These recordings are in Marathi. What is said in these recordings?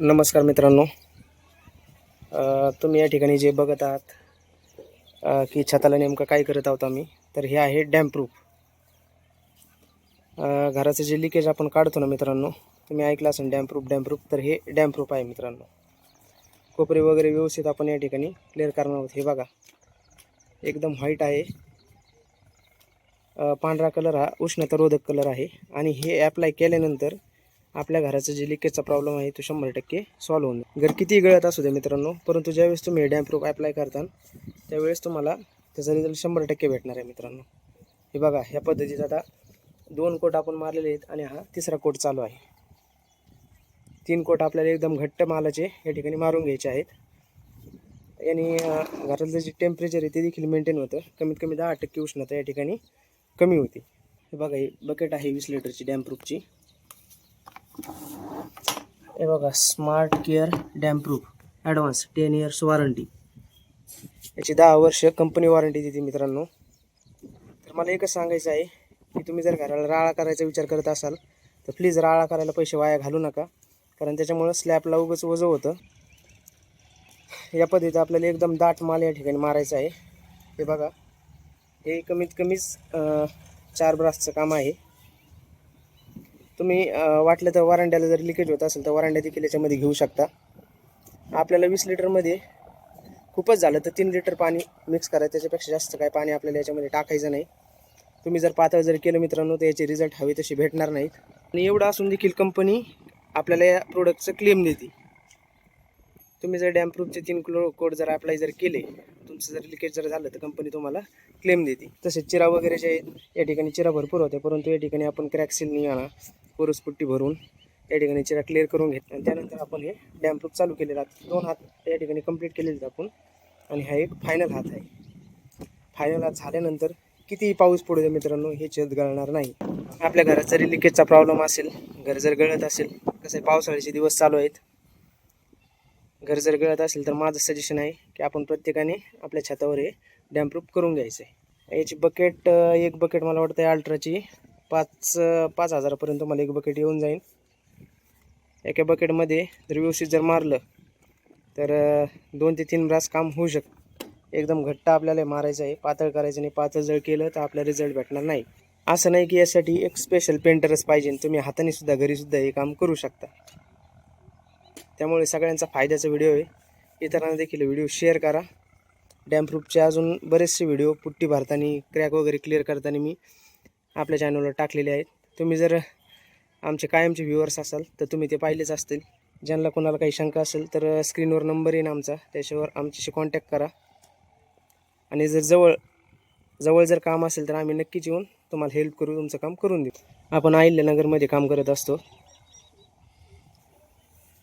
नमस्कार मित्रांनो. तुम्ही या ठिकाणी जे बघत आहात की छताला नेमकं काय करत आहोत आम्ही तर हे आहे डॅम्प्रूफ घराचं जे लिकेज आपण काढतो ना मित्रांनो तुम्ही ऐकलं असेल डॅम्प्रूफ डॅम्प्रूफ तर हे डॅम्प्रूफ आहे मित्रांनो. कोपरे वगैरे व्यवस्थित आपण या ठिकाणी क्लिअर करणार आहोत. हे बघा एकदम व्हाईट आहे. पांढरा कलर हा उष्णतारोधक कलर आहे. आणि हे ॲप्लाय केल्यानंतर आपल्या घराचं जे लिकेजचा प्रॉब्लेम आहे तो शंभर टक्के सॉल्व्ह होऊन जाईल. घर किती गळत असू दे मित्रांनो परंतु ज्यावेळेस तुम्ही डॅम प्रूफ अप्लाय करता त्यावेळेस तुम्हाला त्याचा रिझल्ट शंभर टक्के भेटणार आहे मित्रांनो. हे बघा ह्या पद्धतीचा आता दोन कोट आपण मारलेले आहेत आणि हा तिसरा कोट चालू आहे. तीन कोट आपल्याला एकदम घट्ट मालाचे या ठिकाणी मारून घ्यायचे आहेत. आणि घरातलं जे टेम्परेचर आहे ते देखील मेंटेन होतं. कमीत कमी दहा टक्के उष्णता या ठिकाणी कमी होती. हे बघा ही बकेट आहे वीस लिटरची डॅम प्रूफची हे बघा smart care dampproof advance ten years warranty याची दहा वर्ष कंपनी वॉरंटी देते मित्रांनो. तर मला एकच सांगायचं आहे की तुम्ही जर घराला राळा करायचा विचार करत असाल तर प्लीज राळा करायला पैसे वाया घालू नका. कारण त्याच्यामुळं स्लॅबला उगंच वजं होतं. या पद्धतीत आपल्याला एकदम दाट माल या ठिकाणी मारायचा आहे. हे बघा हे कमीत कमीच चार ब्रासचं काम आहे. तुम्ही वाटलं तर वरांड्याला जर लिकेज होत असेल तर वरांड्या देखील याच्यामध्ये घेऊ शकता. आपल्याला वीस लिटरमध्ये खूपच झालं तर तीन लिटर पाणी मिक्स करायचं त्याच्यापेक्षा जास्त काय पाणी आपल्याला याच्यामध्ये टाकायचं नाही. तुम्ही जर पातळ जर केलं मित्रांनो तर याचे रिझल्ट हवे तसे भेटणार नाहीत. आणि एवढं असून देखील कंपनी आपल्याला या प्रोडक्टचं क्लेम देते. तुम्ही जर डॅमप्रूफचे तीन क्लो कोड जर अप्लाय जर केले तुमचं जर लिकेज जर झालं तर कंपनी तुम्हाला क्लेम देते. तसेच चिरा वगैरे जे या ठिकाणी चिरा भरपूर होते परंतु या ठिकाणी आपण क्रॅक सील आणा कोरसपट्टी भरून या ठिकाणी चिरा क्लिअर करून घेत आणि त्यानंतर आपण हे डॅम चालू केलेला आहे. दोन हात या ठिकाणी कंप्लीट केलेले आपण. आणि हा एक फायनल हात आहे. फायनल हात झाल्यानंतर कितीही पाऊस पडू दे मित्रांनो हे छत गळणार नाही. आपल्या घरात जरी लिकेजचा प्रॉब्लेम असेल घर जर गळत असेल कसं आहे, पावसाळ्याचे दिवस चालू आहेत. घर जर गळत असेल तर माझं सजेशन आहे की आपण प्रत्येकाने आपल्या छतावर हे डॅम्प्रूफ करून घ्यायचं आहे याची बकेट एक बकेट मला वाटतं आहे अल्ट्राची पाच पाच हजारापर्यंत मला एक बकेट येऊन जाईल एका बकेटमध्ये जर व्यवस्थित जर मारलं तर दोन ते तीन ब्रास काम होऊ शकतं एकदम घट्ट आपल्याला मारायचं आहे. पातळ करायचं नाही. पातळ जर केलं तर आपल्याला रिझल्ट भेटणार नाही. असं नाही की यासाठी एक स्पेशल पेंटरच पाहिजे. तुम्ही हाताने सुद्धा हे काम करू शकता. त्यामुळे सगळ्यांचा फायद्याचा व्हिडिओ आहे. इतरांना देखील व्हिडिओ शेअर करा. डॅम्प्रूफचे अजून बरेचसे व्हिडिओ पुट्टी भरताना क्रॅक वगैरे क्लिअर करताना मी आपल्या चॅनलवर टाकलेले आहेत. तुम्ही जर आमचे कायमचे व्ह्युअर्स असाल तर तुम्ही ते पाहिलेच असतील. ज्यांना कोणाला काही शंका असेल तर स्क्रीनवर नंबर येईन आमचा. त्याच्यावर आमच्याशी कॉन्टॅक्ट करा. आणि जर जवळ जवळ जर काम असेल तर आम्ही नक्कीच येऊन तुम्हाला हेल्प करू तुमचं काम करून देऊ. आपण अहिल्यानगरमध्ये काम करत असतो.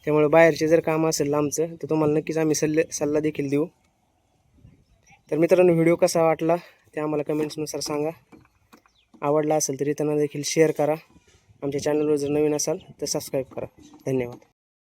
त्यामुळे बाहेरचे जर काम असेल लांबचं तर तुम्हाला नक्कीच आम्ही सल्ले सल्ला देखील देऊ. तर मित्रांनो व्हिडिओ कसा वाटला ते आम्हाला कमेंट्सनुसार सांगा. आवडला असेल तर इतरांना देखील शेअर करा. आमच्या चॅनलवर जर नवीन असाल तर सबस्क्राईब करा. धन्यवाद.